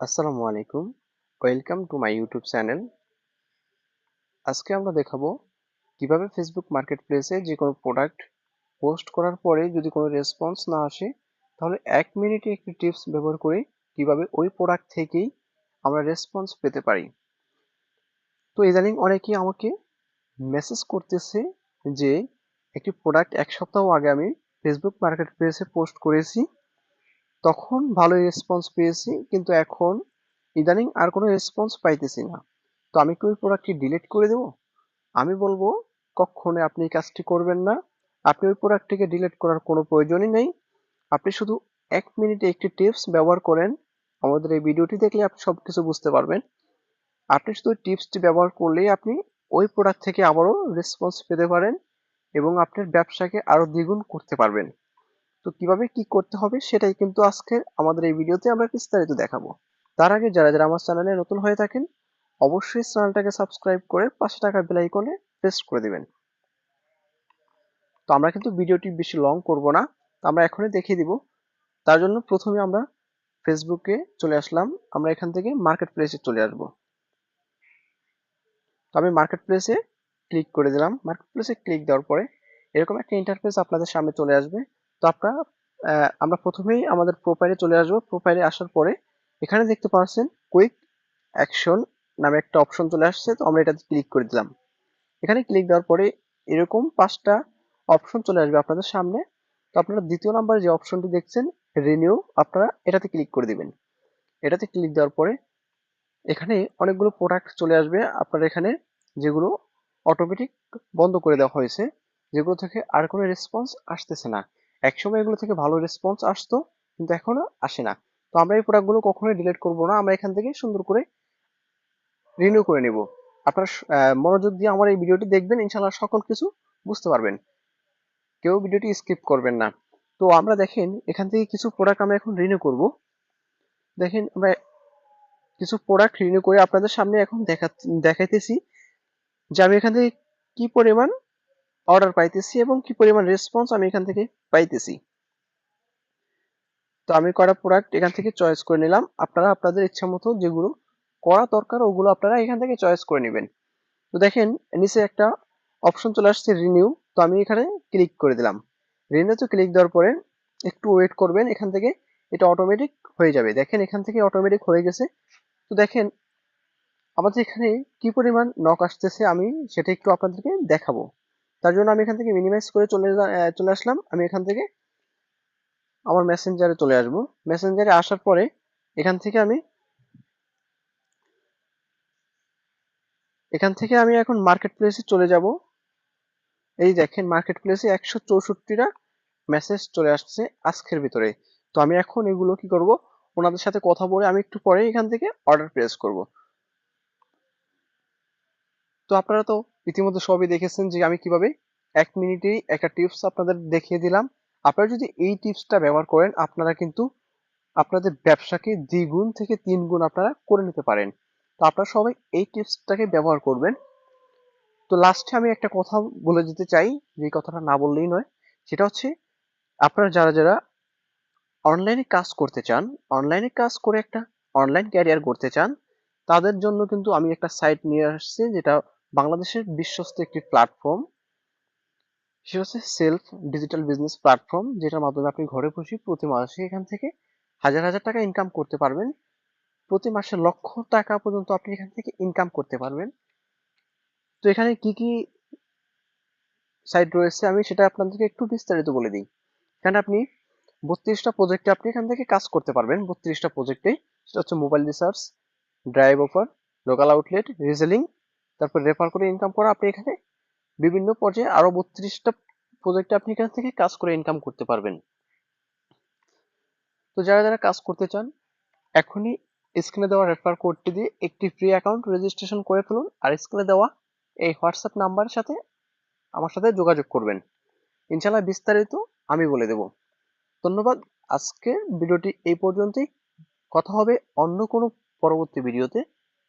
আসসালামু আলাইকুম। Welcome to my YouTube channel আজকে আমরা দেখাবো কীভাবে ফেসবুক মার্কেট প্লেসে যে কোনো প্রোডাক্ট পোস্ট করার পরে যদি কোনো রেসপন্স না আসে, তাহলে এক মিনিটে একটি টিপস ব্যবহার করে কীভাবে ওই প্রোডাক্ট থেকেই আমরা রেসপন্স পেতে পারি। তো ইদানিং অনেকেই আমাকে মেসেজ করতেছে যে, একটি প্রোডাক্ট এক সপ্তাহ আগে আমি ফেসবুক মার্কেট প্লেসে পোস্ট করেছি। তখন ভালোই রেসপন্স পেয়েছি, কিন্তু এখন ইদানিং আর কোনো রেসপন্স পাইতেছি না। তো আমি কি ওই প্রোডাক্টটি ডিলিট করে দেব? আমি বলব কখনো আপনি এই কাজটি করবেন না। আপনি ওই প্রোডাক্টটিকে ডিলিট করার কোনো প্রয়োজনই নেই। আপনি শুধু এক মিনিটে একটি টিপস ব্যবহার করেন। আমাদের এই ভিডিওটি দেখলে আপনি সব কিছু বুঝতে পারবেন। আপনি শুধু টিপসটি ব্যবহার করলেই আপনি ওই প্রোডাক্ট থেকে আবারও রেসপন্স পেতে পারেন এবং আপনার ব্যবসাকে আরও দ্বিগুণ করতে পারবেন। তো কীভাবে কি করতে হবে সেটাই কিন্তু আজকে আমাদের এই ভিডিওতে আমরা বিস্তারিত দেখাবো। তার আগে যারা যারা আমার চ্যানেলে নতুন হয়ে থাকেন, অবশ্যই চ্যানেলটাকে সাবস্ক্রাইব করে পাশে টাকা বেল আইকনে প্রেস করে দেবেন। তো আমরা কিন্তু ভিডিওটি বেশি লং করব না আমরা এখনই দেখিয়ে দিব। তার জন্য প্রথমে আমরা ফেসবুকে চলে আসলাম, আমরা এখান থেকে মার্কেট প্লেসে চলে আসব। তো আমি মার্কেট প্লেসে ক্লিক করে দিলাম। মার্কেট প্লেসে ক্লিক দেওয়ার পরে এরকম একটা ইন্টারফেস আপনাদের সামনে চলে আসবে। তো আপনারা আমরা প্রথমেই আমাদের প্রোফাইলে চলে আসব। প্রোফাইলে আসার পরে এখানে দেখতে পাচ্ছেন কুইক অ্যাকশন নামে একটা অপশন চলে আসছে। তো আমরা এটাতে ক্লিক করে দিলাম। এখানে ক্লিক দেওয়ার পরে এরকম পাঁচটা অপশন চলে আসবে আপনাদের সামনে। তো আপনারা দ্বিতীয় নাম্বার যে অপশনটি দেখছেন রিনিউ আপনারা এটাতে ক্লিক করে দিবেন। এটাতে ক্লিক দেওয়ার পরে এখানে অনেকগুলো প্রোডাক্ট চলে আসবে। আপনার এখানে যেগুলো অটোমেটিক বন্ধ করে দেওয়া হয়েছে, যেগুলো থেকে আর কোনো রেসপন্স আসতেছে না। একসময় এগুলো থেকে ভালো রেসপন্স আসতো, কিন্তু এখনও আসে না। তো আমরা এই প্রোডাক্টগুলো কখনোই ডিলিট করব না, আমরা এখান থেকে সুন্দর করে রিনিউ করে নিব। আপনারা মনোযোগ দিয়ে আমার এই ভিডিওটি দেখবেন ইনশাল্লাহ সকল কিছু বুঝতে পারবেন। কেউ ভিডিওটি স্কিপ করবেন না। তো আমরা দেখেন, এখান থেকে কিছু প্রোডাক্ট আমরা এখন রিনিউ করব। দেখেন, আমরা কিছু প্রোডাক্ট রিনিউ করে আপনাদের সামনে এখন দেখা দেখাইতেছি যে আমি এখান থেকে কি পরিমাণ অর্ডার পাইতেছি এবং কি পরিমাণ রেসপন্স আমি এখান থেকে পাইতেছি। তো আমি করা প্রোডাক্ট এখান থেকে চয়েস করে নিলাম। আপনারা আপনাদের ইচ্ছা মতো যেগুলো করা দরকার, ওগুলো আপনারা এখান থেকে চয়েস করে নেবেন। তো দেখেন, নিচে একটা অপশন চলে আসছে রিনিউ তো আমি এখানে ক্লিক করে দিলাম। রিনিউতে ক্লিক দেওয়ার পরে একটু ওয়েট করবেন, এখান থেকে এটা অটোমেটিক হয়ে যাবে। দেখেন, এখান থেকে অটোমেটিক হয়ে গেছে। তো দেখেন, আমাদের এখানে কি পরিমাণ নক আসতেছে আমি সেটা একটু আপনাদেরকে দেখাবো। তার জন্য আমি এখান থেকে মিনিমাইজ করে চলে চলে আসলাম। আমি এখান থেকে আমার মেসেঞ্জারে চলে আসব। মেসেঞ্জারে আসার পরে এখান থেকে আমি, এখান থেকে আমি এখন মার্কেট প্লেসে চলে যাব। এই দেখেন মার্কেট প্লেসে একশো চৌষট্টিটা মেসেজ চলে আসছে আজকের ভিতরে। তো আমি এখন এগুলো কি করব? ওনাদের সাথে কথা বলে আমি একটু পরে এখান থেকে অর্ডার প্লেস করব। তো আপনারা তো ইতিমধ্যে সবই দেখেছেন যে আমি কীভাবে এক মিনিটেই একটা টিপস আপনাদের দেখিয়ে দিলাম। আপনারা যদি এই টিপসটা ব্যবহার করেন, আপনারা কিন্তু আপনাদের ব্যবসাকে দ্বিগুণ থেকে তিন গুণ আপনারা করে নিতে পারেন। তো আপনারা সবাই এই টিপসটাকে ব্যবহার করবেন। তো লাস্টে আমি একটা কথা বলে দিতে চাই, যে কথাটা না বললেই নয়। সেটা হচ্ছে, আপনারা যারা যারা অনলাইনে কাজ করতে চান অনলাইনে কাজ করে একটা অনলাইন ক্যারিয়ার করতে চান, তাদের জন্য কিন্তু আমি একটা সাইট নিয়ে আসছি, যেটা বাংলাদেশের বিশ্বস্ত একটি প্ল্যাটফর্ম সেটা হচ্ছে সেলফ ডিজিটাল বিজনেস প্ল্যাটফর্ম যেটার মাধ্যমে আপনি ঘরে বসে প্রতি মাসে এখান থেকে হাজার হাজার টাকা ইনকাম করতে পারবেন। প্রতি মাসে লক্ষ টাকা পর্যন্ত আপনি এখান থেকে ইনকাম করতে পারবেন। তো এখানে কি কি সাইট রয়েছে আমি সেটা আপনাদেরকে একটু বিস্তারিত বলে দিই। এখানে আপনি বত্রিশটা প্রজেক্টে আপনি এখান থেকে কাজ করতে পারবেন। বত্রিশটা প্রজেক্টে সেটা হচ্ছে mobile research drive offer local outlet reselling তারপর রেফার করে ইনকাম করা, আপনি এখানে বিভিন্ন পর্যায়ে আরও বত্রিশটা প্রজেক্টে আপনি এখান থেকে কাজ করে ইনকাম করতে পারবেন। তো যারা যারা কাজ করতে চান, এখনই স্ক্রিনে দেওয়া রেফার কোডটি দিয়ে একটি ফ্রি অ্যাকাউন্ট রেজিস্ট্রেশন করে ফেলুন আর স্ক্রিনে দেওয়া এই হোয়াটসঅ্যাপ নাম্বারের সাথে আমার সাথে যোগাযোগ করবেন। ইনশাল্লাহ বিস্তারিত আমি বলে দেব। ধন্যবাদ। আজকের ভিডিওটি এই পর্যন্তই। কথা হবে অন্য কোনো পরবর্তী ভিডিওতে।